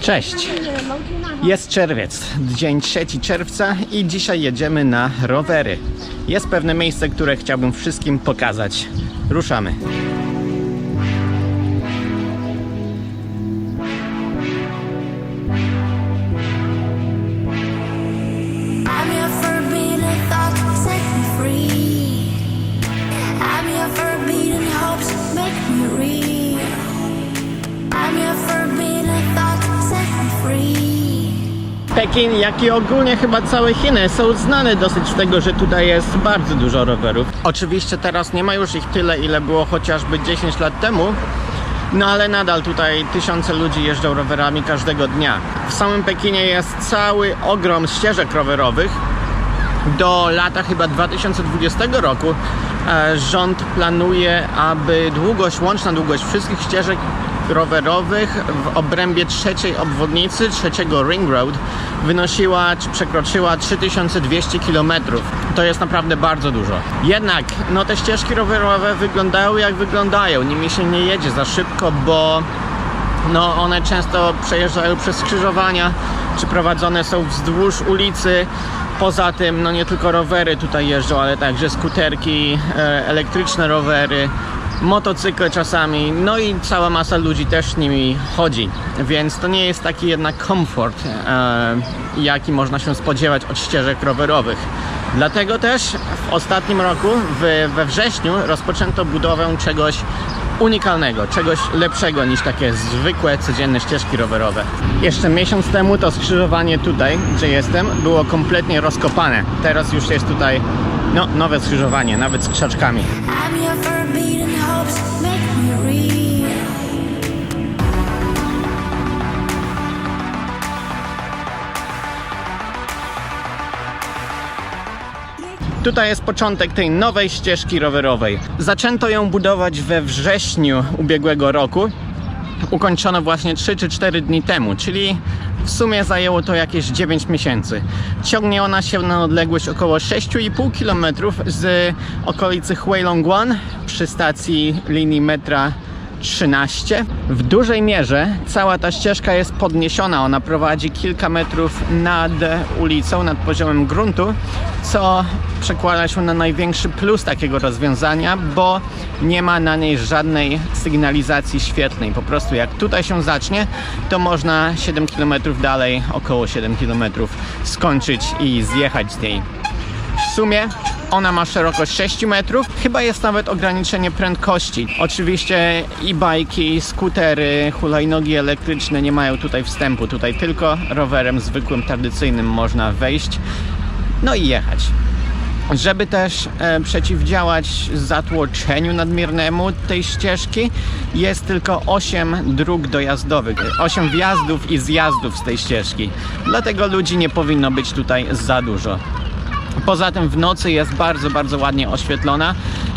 Cześć! Jest czerwiec, dzień 3 czerwca i dzisiaj jedziemy na rowery. Jest pewne miejsce, które chciałbym wszystkim pokazać. Ruszamy. Pekin, jak i ogólnie chyba całe Chiny są znane dosyć z tego, że tutaj jest bardzo dużo rowerów. Oczywiście teraz nie ma już ich tyle, ile było chociażby 10 lat temu, no ale nadal tutaj tysiące ludzi jeżdżą rowerami każdego dnia. W samym Pekinie jest cały ogrom ścieżek rowerowych. Do lata chyba 2020 roku e, rząd planuje, aby długość, łączna długość wszystkich ścieżek rowerowych w obrębie trzeciej obwodnicy, trzeciego Ring Road wynosiła czy przekroczyła 3200 km. To jest naprawdę bardzo dużo. Jednak no, te ścieżki rowerowe wyglądają jak wyglądają. Nimi się nie jedzie za szybko, bo no one często przejeżdżają przez skrzyżowania, czy prowadzone są wzdłuż ulicy. Poza tym, no nie tylko rowery tutaj jeżdżą, ale także skuterki, e, elektryczne rowery, motocykle czasami, no i cała masa ludzi też nimi chodzi. Więc to nie jest taki jednak komfort, e, jaki można się spodziewać od ścieżek rowerowych. Dlatego też w ostatnim roku, w, we wrześniu, rozpoczęto budowę czegoś unikalnego, czegoś lepszego niż takie zwykłe, codzienne ścieżki rowerowe. Jeszcze miesiąc temu to skrzyżowanie tutaj, gdzie jestem, było kompletnie rozkopane. Teraz już jest tutaj no, nowe skrzyżowanie, nawet z krzaczkami. Tutaj jest początek tej nowej ścieżki rowerowej. Zaczęto ją budować we wrześniu ubiegłego roku. Ukończono właśnie 3 czy 4 dni temu, czyli w sumie zajęło to jakieś 9 miesięcy. Ciągnie ona się na odległość około 6,5 km z okolicy Huilongguan przy stacji linii metra 13. W dużej mierze cała ta ścieżka jest podniesiona. Ona prowadzi kilka metrów nad ulicą, nad poziomem gruntu, co przekłada się na największy plus takiego rozwiązania, bo nie ma na niej żadnej sygnalizacji świetlnej. Po prostu jak tutaj się zacznie, to można 7 km dalej, około 7 km skończyć i zjechać z niej. W sumie ona ma szerokość 6 metrów. Chyba jest nawet ograniczenie prędkości. Oczywiście i bajki, i skutery, hulajnogi elektryczne nie mają tutaj wstępu. Tutaj tylko rowerem zwykłym, tradycyjnym można wejść, no i jechać. Żeby też e, przeciwdziałać zatłoczeniu nadmiernemu tej ścieżki, jest tylko 8 dróg dojazdowych, 8 wjazdów i zjazdów z tej ścieżki. Dlatego ludzi nie powinno być tutaj za dużo. Poza tym w nocy jest bardzo, bardzo ładnie oświetlona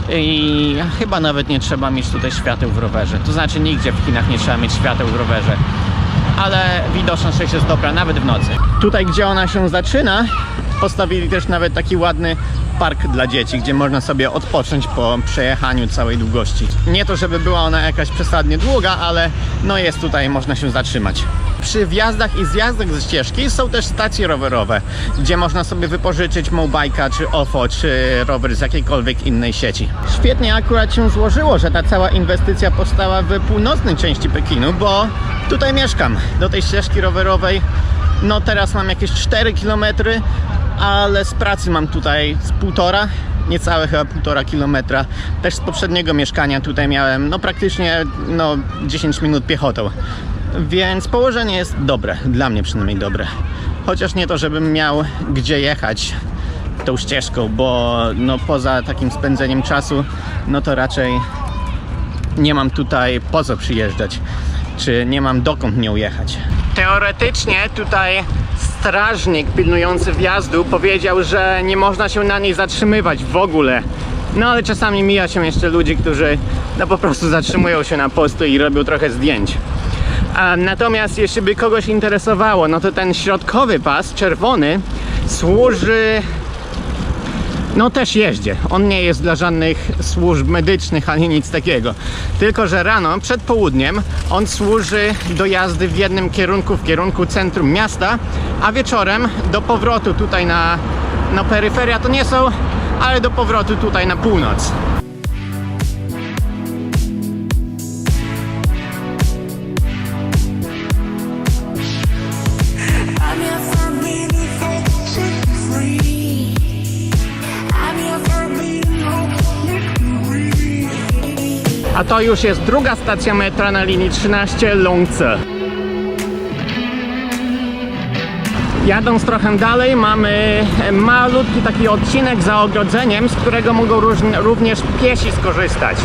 i chyba nawet nie trzeba mieć tutaj świateł w rowerze. To znaczy nigdzie w Chinach nie trzeba mieć świateł w rowerze. Ale widoczność jest dobra nawet w nocy. Tutaj, gdzie ona się zaczyna, postawili też nawet taki ładny park dla dzieci, gdzie można sobie odpocząć po przejechaniu całej długości. Nie to, żeby była ona jakaś przesadnie długa, ale no jest tutaj, można się zatrzymać. Przy wjazdach i zjazdach ze ścieżki są też stacje rowerowe, gdzie można sobie wypożyczyć mobajka, czy OFO, czy rower z jakiejkolwiek innej sieci. Świetnie akurat się złożyło, że ta cała inwestycja powstała w północnej części Pekinu, bo tutaj mieszkam. Do tej ścieżki rowerowej no teraz mam jakieś 4 km, ale z pracy mam tutaj z półtora, niecałe chyba półtora kilometra. Też z poprzedniego mieszkania tutaj miałem no praktycznie no 10 minut piechotą. Więc położenie jest dobre, dla mnie przynajmniej dobre. Chociaż nie to, żebym miał gdzie jechać tą ścieżką, bo no poza takim spędzeniem czasu, no to raczej nie mam tutaj po co przyjeżdżać, czy nie mam dokąd nią jechać. Teoretycznie tutaj strażnik pilnujący wjazdu powiedział, że nie można się na niej zatrzymywać w ogóle. No ale czasami mija się jeszcze ludzi, którzy no po prostu zatrzymują się na postu i robią trochę zdjęć. Natomiast jeśli by kogoś interesowało, no to ten środkowy pas, czerwony, służy No też jeździe. On nie jest dla żadnych służb medycznych ani nic takiego. Tylko, że rano, przed południem, on służy do jazdy w jednym kierunku, w kierunku centrum miasta, a wieczorem do powrotu tutaj na, na peryferia to nie są, ale do powrotu tutaj na północ. A to już jest druga stacja metra na linii 13 Longce. Jadąc trochę dalej mamy malutki taki odcinek za ogrodzeniem, z którego mogą również piesi skorzystać.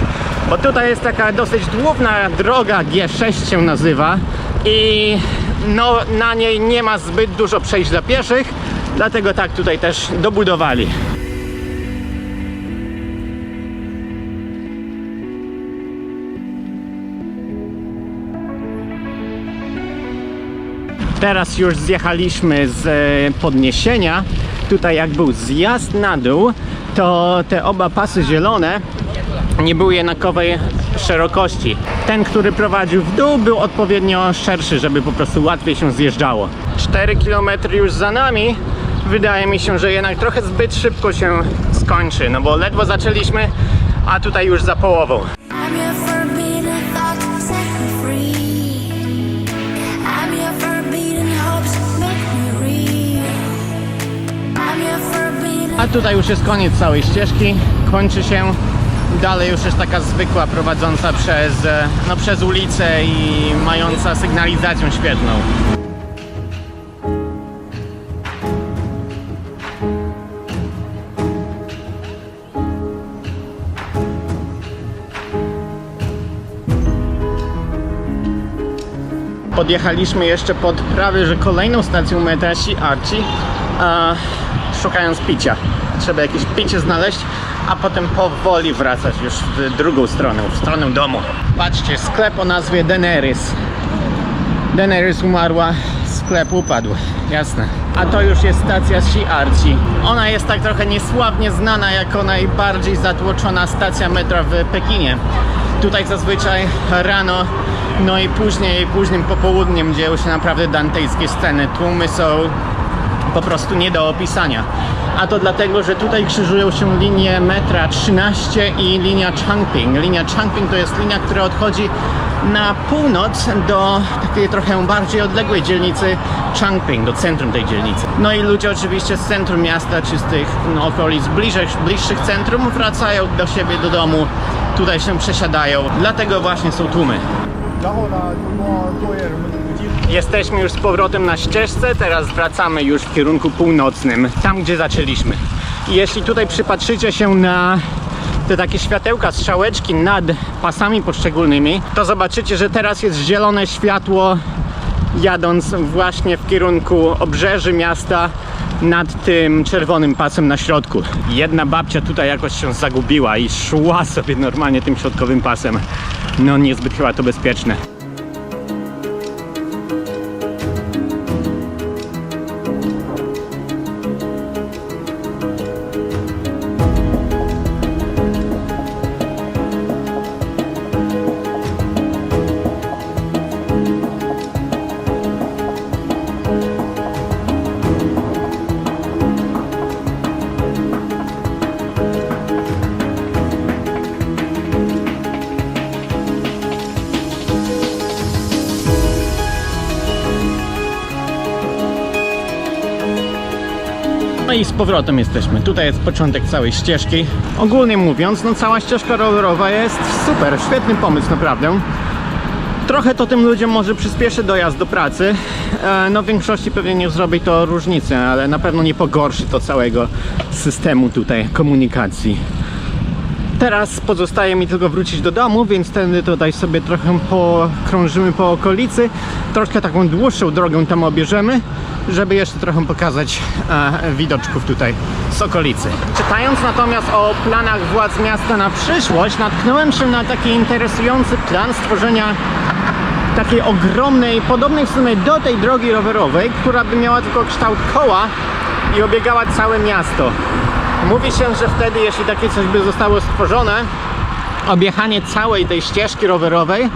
Bo tutaj jest taka dosyć długna droga G6 się nazywa i no, na niej nie ma zbyt dużo przejść dla pieszych, dlatego tak tutaj też dobudowali. Teraz już zjechaliśmy z e, podniesienia. Tutaj jak był zjazd na dół, to te oba pasy zielone nie były jednakowej szerokości. Ten, który prowadził w dół, był odpowiednio szerszy, żeby po prostu łatwiej się zjeżdżało. 4 km już za nami. Wydaje mi się, że jednak trochę zbyt szybko się skończy, no bo ledwo zaczęliśmy, a tutaj już za połową. A tutaj już jest koniec całej ścieżki, kończy się. Dalej już jest taka zwykła prowadząca przez, e, no, przez ulicę i mająca sygnalizację świetną. Podjechaliśmy jeszcze pod prawie, że kolejną stacją metra a szukając picia. Trzeba jakieś picie znaleźć, a potem powoli wracać już w drugą stronę, w stronę domu. Patrzcie, sklep o nazwie Daenerys. Daenerys umarła, sklep upadł, jasne. A to już jest stacja Arci. Ona jest tak trochę niesławnie znana jako najbardziej zatłoczona stacja metra w Pekinie. Tutaj zazwyczaj rano, no i później, późnym popołudniem dzieją się naprawdę dantejskie sceny. Tłumy są po prostu nie do opisania. A to dlatego, że tutaj krzyżują się linie metra 13 i linia Changping. Linia Changping to jest linia, która odchodzi na północ do takiej trochę bardziej odległej dzielnicy Changping, do centrum tej dzielnicy. No i ludzie oczywiście z centrum miasta, czy z tych no, okolic bliższych, bliższych centrum wracają do siebie, do domu, tutaj się przesiadają. Dlatego właśnie są tłumy. 然后呢，就说作业什么补给。 Jesteśmy już z powrotem na ścieżce, teraz wracamy już w kierunku północnym, tam gdzie zaczęliśmy. I jeśli tutaj przypatrzycie się na te takie światełka, strzałeczki nad pasami poszczególnymi, to zobaczycie, że teraz jest zielone światło jadąc właśnie w kierunku obrzeży miasta nad tym czerwonym pasem na środku. Jedna babcia tutaj jakoś się zagubiła i szła sobie normalnie tym środkowym pasem. No niezbyt chyba to bezpieczne. No i z powrotem jesteśmy. Tutaj jest początek całej ścieżki. Ogólnie mówiąc, no cała ścieżka rowerowa jest super, świetny pomysł naprawdę. Trochę to tym ludziom może przyspieszy dojazd do pracy. E, No w większości pewnie nie zrobi to różnicy, ale na pewno nie pogorszy to całego systemu tutaj komunikacji. Teraz pozostaje mi tylko wrócić do domu, więc tędy tutaj sobie trochę pokrążymy po okolicy. Troszkę taką dłuższą drogę tam obierzemy, żeby jeszcze trochę pokazać e, widoczków tutaj z okolicy. Czytając natomiast o planach władz miasta na przyszłość, natknąłem się na taki interesujący plan stworzenia takiej ogromnej, podobnej w sumie do tej drogi rowerowej, która by miała tylko kształt koła i obiegała całe miasto. Mówi się, że wtedy, jeśli takie coś by zostało stworzone, objechanie całej tej ścieżki rowerowej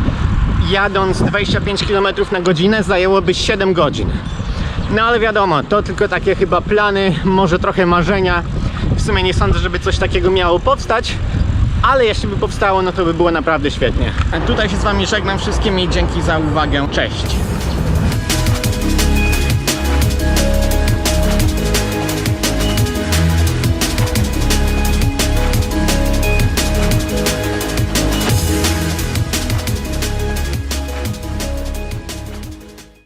jadąc 25 km na godzinę zajęłoby 7 godzin. No ale wiadomo, to tylko takie chyba plany, może trochę marzenia. W sumie nie sądzę, żeby coś takiego miało powstać, ale jeśli by powstało, no to by było naprawdę świetnie. A tutaj się z Wami żegnam wszystkim i dzięki za uwagę. Cześć!